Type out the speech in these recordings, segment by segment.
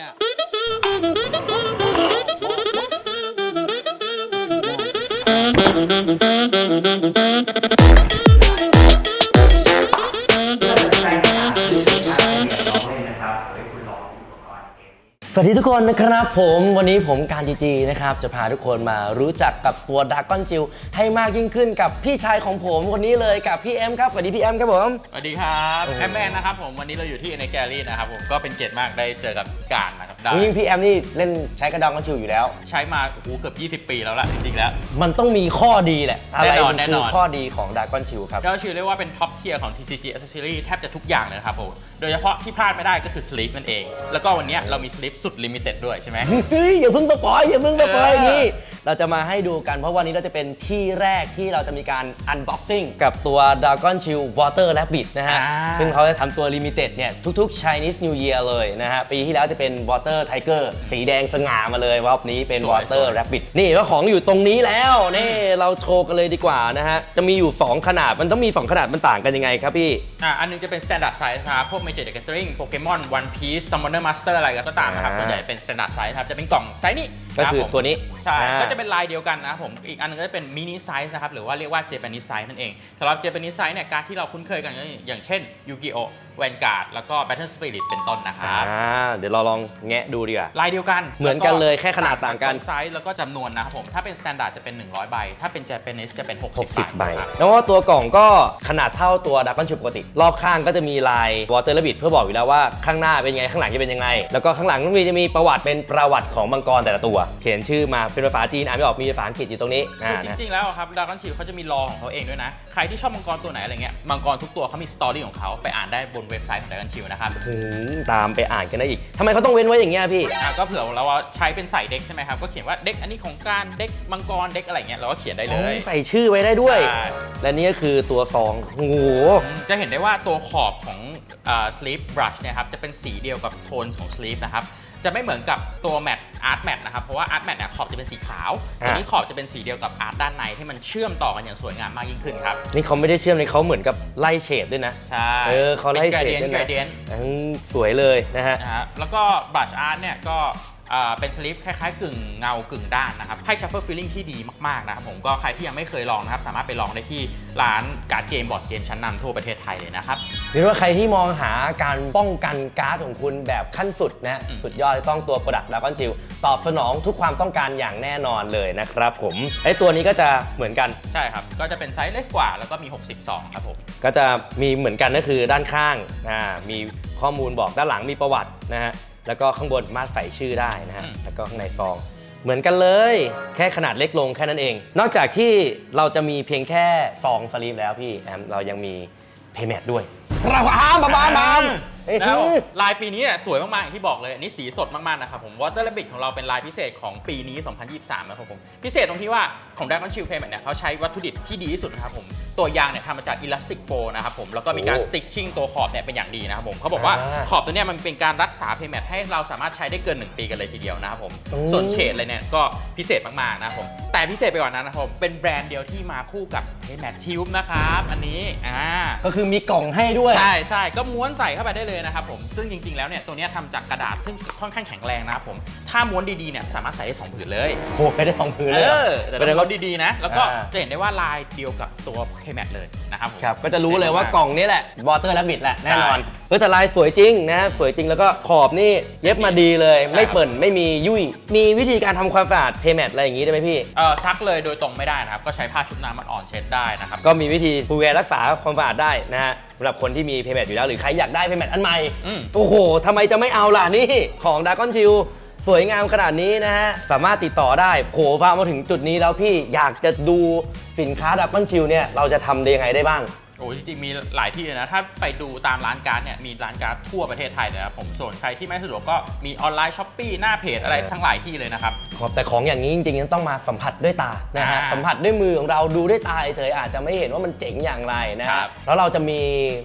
อ่ สวัสดีทุกคนนะครับผมวันนี้ผมการจีจีนะครับจะพาทุกคนมารู้จักกับตัวด r a ก้อนจิวให้มากยิ่งขึ้นกับพี่ชายของผมคนนี้เลยกับพี่เอ็มครับสวัสดีพี่เอ็มครับผม สวัสดีครับโอ้โหแอมแมนนะครับผมวันนี้เราอยู่ที่ในแกลลี่นะครับผมก็เป็นเกียรติมากได้เจอกับการนะครับได้ยิ่งพี่เอ็มนี่เล่นใช้กระดองก้อนจิวอยู่แล้ว ใช้มาโอ้โหเกือบ 20 ปีแล้วล่ะจริงๆแล้ว มันต้องมีข้อดีแหละอะไรแน่นอนมันแน่คืนออนข้อดีของด r a ก้อนจิวครับก็ชื่อเรียกว่าเป็นท็อปเทียร์ของ TCG Accessory แทบจะทุกอย่างเลยนะครับผมโดยเฉพาะที่พลาดไม่ได้ก็คือสลิปนั่นเอง แล้วก็วันนี้เรามีสลิปสุดลิมิเต็ดด้วยใช่ไหม เฮ้ยอย่าเพิ่งสปอยอย่าเพิ่งสปอยเออ นี่เราจะมาให้ดูกันเพราะวันนี้เราจะเป็นที่แรกที่เราจะมีการอันบ็อกซิ่งกับตัว Dragon Shield Water Rabbit นะฮะ อ่า ซึ่งเขาจะทำตัว Limited เนี่ยทุกๆ Chinese New Year เลยนะฮะ ปีที่แล้วจะเป็น Water Tiger สีแดงสง่ามาเลยรอบนี้เป็น Water Rabbit นี่แล้วของอยู่ตรงนี้แล้วนี่เราโชว์กันเลยดีกว่านะฮะ จะมีอยู่ 2 ขนาดมันต้องมี 2 ขนาดมันต่างกันยังไงครับพี่ อะอันหนึงจะเป็น standard size นะครับ พวก Magic the Gathering Pokemon One Piece Summoner Master อะไรก็ตามนะครับอ่า ส่วนใหญ่เป็น standard size ครับ จะเป็นกล่องไซส์นี้ก็คือรับผมตัวนี้ ใช่ อ่า ก็จะเป็นลายเดียวกันนะครับผมอีกอันหนึงก็จะเป็นมินิไซส์นะครับหรือว่าเรียกว่าเจแปนิสไซส์นั่นเองสำหรับเจแปนิสไซส์เนี่ยการดที่เราคุ้นเคยกันก็อย่างเช่นยูกิโอแวนการ์ดแล้วก็ Battle Spirit เป็นต้นนะครับอ่าเดี๋ยวเราลองแงะดูดีกว่าลายเดียวกันเหมือนกันเลยแค่ขนาดต่างกันไซส์แล้วก็จำนวนนะครับผมถ้าเป็น standard จะเป็น 100 ใบ ถ้าเป็น Japanese จะเป็น 60 60ใบครับแล้วว่าตัวกล่องก็ขนาดเท่าตัวดักกอนชิปปกติ รอบข้างก็จะมีลายวอเตอร์ b บิ t เพื่อบอกอยู่แล้วว่าข้างหน้าเป็นยังไงข้างหลังจะเป็นยังไง แล้วก็ข้างหลังต้องมีจะมีประวัติเป็นประวัติของมังกรแต่ละตัว เขียนชื่อมาเป็นภาษาจีนอ่านไม่ออกมีภาษาอังกฤษอยู่ตรงนี้อ่าจนะ ริงๆแล้วครับดากอนชิลเขาจะมีรอของเขาเองด้วยนะ ใครที่ชอบมังกรตัวไหนอะไรเงี้ยมังกรทุกตัวเขามีสตอรี่ของเขาไปอ่านได้บนเว็บไซต์ของดากอนชิลนะครับหืมตามไปอ่านกันได้อีกทำไมเขาต้องเว้นไว้อย่างเงี้ยพี่ อะก็เผื่อเราว่าใช้เป็นใส่เด็กใช่ไหมครับก็เขียนว่าเด็กอันนี้ของการเด็กมังกรเด็กอะไรเงี้ยเราก็เขียนได้เลย ใส่ชื่อไว้ได้ด้วย ใช่ และนี่ก็คือตัวซองโอ้โห จะเห็นได้ว่าตัวขอบของสลีปบรัชเนี่ยครับจะเป็นสีเดียวกับโทนของสลีปนะครับ จะไม่เหมือนกับตัวแมทอาร์ตแมทนะครับ เพราะว่าอาร์ตแมทเนี่ยขอบจะเป็นสีขาวอะตัวนี้ขอบจะเป็นสีเดียวกับอาร์ตด้านในที่มันเชื่อมต่อกันอย่างสวยงามมากยิ่งขึ้นครับ นี่เขาไม่ได้เชื่อมเลยเขาเหมือนกับไล่เฉดด้วยนะ ใช่เออเขาไล่เป็นเฉด gradient ด้วยนะ gradient อืมสวยเลยนะฮะ นะฮะแล้วก็บรัชอาร์ตเนี่ยก็อ่า เป็นสลิปคล้ายๆ กึ่งเงากึ่งด้านนะครับ ให้ชัฟเฟิลฟีลลิ่งที่ดีมากๆนะครับผมก็ใครที่ยังไม่เคยลองนะครับ สามารถไปลองได้ที่ร้านการ์ดเกมบอร์ดเกมชั้นนำทั่วประเทศไทยเลยนะครับหรือว่าใครที่มองหาการป้องกันการ์ดของคุณแบบขั้นสุดนะอืมสุดยอดต้องตัว Product Dragon Shield ตอบสนองทุกความต้องการอย่างแน่นอนเลยนะครับผมไอตัวนี้ก็จะเหมือนกันใช่ครับ ก็จะเป็นไซส์เล็กกว่าแล้วก็มี 62 ครับผมก็จะมีเหมือนกันก็คือด้านข้างอ่ามีข้อมูลบอกด้านหลังมีประวัตินะฮะ แล้วก็ข้างบนสามารถใส่ชื่อได้นะฮะอืมแล้วก็ข้างในซอง เหมือนกันเลย แค่ขนาดเล็กลงแค่นั้นเอง นอกจากที่เราจะมีเพียงแค่ซองสลีปแล้วพี่แอมเรายังมีเพย์แมทด้วย เราอ้ามบามบามเอ้ยแล้วลายปีนี้เนี่ยสวยมากๆอย่างที่บอกเลยอันนี้สีสดมากๆนะครับผม Water Rabbit ของเราเป็นลายพิเศษของปีนี้ 2023 นะครับผม พิเศษตรงที่ว่าของ Dragon Shield Payment เนี่ยเขาใช้วัตถุดิบที่ดีที่สุดนะครับผม ตัวยางเนี่ยทำมาจาก Elastic f o นะครับผม แล้วก็มีการโอ้ stitching ตัวขอบเนี่ยเป็นอย่างดีนะครับผมเขาบอกว่าอ่าขอบตัวเนี้ยมันเป็นการรักษา Payment ให้เราสามารถใช้ได้เกิน 1 ปีกันเลยทีเดียวนะครับผมอืมส่วนเฉดอะไรเนี่ยก็พิเศษมากๆนะครับผม แต่พิเศษไปกว่านั้นนะครับผมเป็นแบรนด์เดียวที่มาคู่กับ Payment Tube นะครับอันนี้อ่าก็คือมีกล่องให้ด้วยใช่ใช่ก็ม้วนใส่เข้าไปได้เลยนะครับผม ซึ่งจริง ๆ แล้วเนี่ยตัวเนี้ยทำจากกระดาษซึ่งค่อนข้างแข็งแรงนะครับผม ถ้าม้วนดีๆเนี่ยสามารถใส่ได้สองผืนเลยโหไปได้สองพื้นเอเลยเหรอแต่แสดต้องงม้วว่านดีๆนะ แล้วก็อ่า จะเห็นได้ว่าลายเดียวกับตัวเพย์แมทเลยนะครับผม ครับ ก็จะรู้เลยว่ากล่องนี้แหละวอเตอร์และบิดแหละ ใช่แน่นอนเออแต่ลายสวยจริงนะ สวยจริงแล้วก็ขอบนี่เย็บมาดีเลย ไม่เปิ่นไม่มียุ่ย มีวิธีการทำความสะอาดเพย์แมทอะไรอย่างงี้ได้ไหมพี่ เออซักเลยโดยตรงไม่ได้นะครับ ก็ใช้ผ้าชุบน้ำมันอ่อนเช็ดได้นะครับ ก็มีวิธีดูแลรักษาความสะอาดได้นะฮะ สำหรับคนที่มีเพย์แมทอยู่แล้ว หรือใครอยากได้เพย์แมทอันใหม่ อืม โอ้โหทำไมจะไม่เอาล่ะนี่ ของด r a ก้อนชิลสวยงามขนาดนี้นะฮะ สามารถติดต่อได้โหพามาถึงจุดนี้แล้วพี่อยากจะดูสินค้าด r a ก้อนชิลเนี่ยเราจะทำได้ยังไงได้บ้าง โอ้จริงๆ มีหลายที่เลยนะ ถ้าไปดูตามร้านการ์ดเนี่ย มีร้านการ์ดทั่วประเทศไทยเลยนะครับผม ส่วนใครที่ไม่สะดวกก็มีออนไลน์ช้อปปี้หน้าเพจอะไรทั้งหลายที่เลยนะครับ ครับแต่ของอย่างนี้จริงๆต้องมาสัมผัสด้วยตานะฮะอ่าสัมผัสด้วยมือของเราดูด้วยตาเฉยๆอาจจะไม่เห็นว่ามันเจ๋งอย่างไรนะครัฮะบ แล้วเราจะมี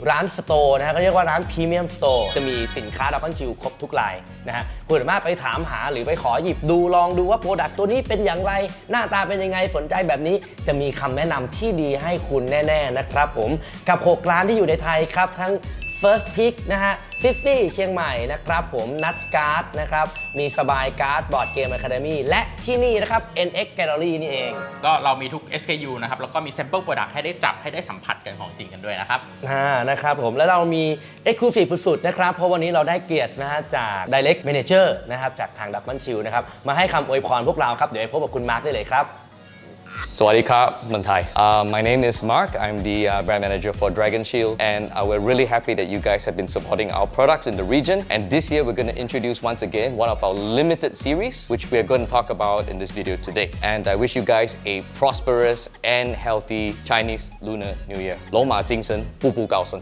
ร้านสโตร์นะฮะเขาเรียกว่าร้านพรีเมียมสโตร์จะมีสินค้าดับเบิลชิลครบทุกลายนะฮะคุณสามารถไปถามหาหรือไปขอหยิบดูลองดูว่าโปรดักต์ตัวนี้เป็นอย่างไร หน้าตาเป็นยังไงสนใจแบบนี้ จะมีคำแนะนำที่ดีให้คุณแน่ ๆนะครับผมกับ 6 ร้านที่อยู่ในไทยครับทั้งโซ First Pick นะฮะฟิฟฟี่เชียงใหม่นะครับผมนัดการ์ดนะครับมีสบายการ์ดบอร์ดเกม Academy และที่นี่นะครับ NX Gallery นี่เอง ก็เรามีทุก SKU นะครับ แล้วก็มี sample product ให้ได้จับให้ได้สัมผัสกันของจริงกันด้วยนะครับ อ่านะครับผมแล้วเรามี Exclusive สุดๆนะครับ เพราะวันนี้เราได้เกียรตินะฮะจาก Direct Manager นะครับจากทางดักมันชิลนะครับมาให้คำอวยพรพวกเราครับ เดี๋ยวไปพบกับคุณมาร์คได้เลยครับ Sawadee Krap, Manthai. Uh, my name is Mark. I'm the uh, brand manager for Dragon Shield, and uh, we're really happy that you guys have been supporting our products in the region. And this year, we're going to introduce once again one of our limited series, which we're going to talk about in this video today. And I wish you guys a prosperous and healthy Chinese Lunar New Year. 龙马精神，步步高升。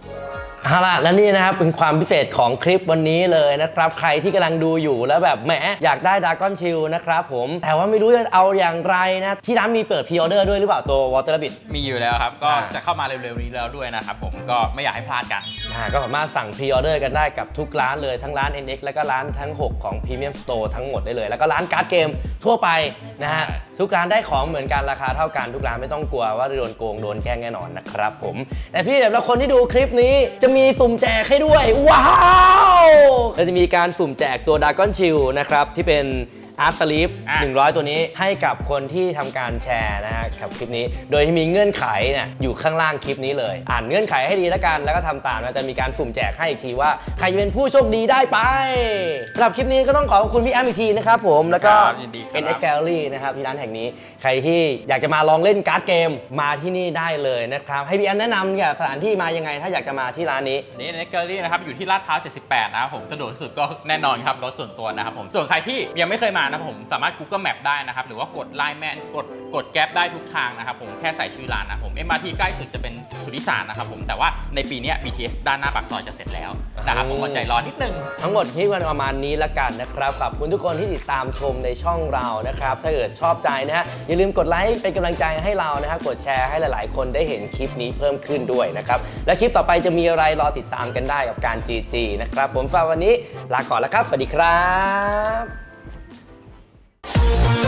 เอาล่ะและนี่นะครับเป็นความพิเศษของคลิปวันนี้เลยนะครับ ใครที่กำลังดูอยู่แล้วแบบแหมอยากได้ด a ก้อนชิลนะครับผม แต่ว่าไม่รู้จะเอาอย่างไรนะ ที่ร้านมีเปิ ปดพ r ออเดอร์ด้วยหรือเปล่าตัว Water Rabbit มีอยู่แล้วครับ ก็อ่า จะเข้ามาเร็วๆนี้แล้วด้วยนะครับผมก็ไม่อยากให้พลาดกัน อ่าก็สามารถสั่งพ r ออเดอร์กันได้กับทุกร้านเลยทั้งร้าน NX แล้วก็ร้านทั้ง 6 ของ Premium Store ทั้งหมดได้เลย แล้วก็ร้านการ์ดเกมทั่วไปนะฮะ ใช่ ทุกร้านได้ของเหมือนกันราคาเท่ากันทุกร้านไม่ต้องกลัวว่าจะโดนโกงโดนแกล้งแน่นอนนะครับผม แต่พี่แบบละคนที่ดูคลิปนี้จะมีสุ่มแจกให้ด้วย ว้าวเราจะมีการสุ่มแจกตัวด a ก้อนชิลนะครับที่เป็นอาร์ตสลีปอะ 100 ตัวนี้ให้กับคนที่ทำการแชร์นะฮะกับคลิปนี้ โดยที่มีเงื่อนไขเนี่ยอยู่ข้างล่างคลิปนี้เลย อ่านเงื่อนไขให้ดีแล้วกัน แล้วก็ทำตามนะจะมีการสุ่มแจกให้อีกทีว่าใครจะเป็นผู้โชคดีได้ไปสำหรับคลิปนี้ก็ต้องขอบคุณพี่แอมอีกทีนะครับผมแล้วก็ ครับยินดีครับ NX Gallery นะครับที่ร้านแห่งนี้ ใครที่อยากจะมาลองเล่นการ์ดเกมมาที่นี่ได้เลยนะครับ ให้พี่แอมแนะนำเนี่ยสถานที่มายังไงถ้าอยากจะมาที่ร้านนี้นี่ในแกลเลอรี่นะครับอยู่ที่ลาดพร้าว78 นะครับผมสะดวกที่สุดก็แน่นอนครับรถส่วนตัวนะครับผมส่วนใครที่ยังไม่เคยมานะครับผมสามารถ Google Map ได้นะครับ หรือว่ากด Line Man กดกดแก๊ปได้ทุกทางนะครับผมแค่ใส่ชื่อร้านนะครับผม MRT ใกล้สุดจะเป็นสุทธิสารนะครับผมแต่ว่าในปีเนี้ย BTS ด้านหน้าปากซอยจะเสร็จแล้วนะครับผมก็ใจรอนิดนึง ทั้งหมดที่วันประมาณนี้ละกันนะครับขอบคุณทุกคนที่ติดตามชมในช่องเรานะครับ ถ้าเกิดชอบใจนะฮะอย่าลืมกดไลค์เป็นกำลังใจให้เรานะครับกดแชร์ให้หลายๆ คนได้เห็นคลิปนี้เพิ่มขึ้นด้วยนะครับและคลิปต่อไปจะมีอะไรรอติดตามกันได้กับการ GG นะครับผมฝากวันนี้ลาก่อนแล้วครับสวัสดีครับ Thank you.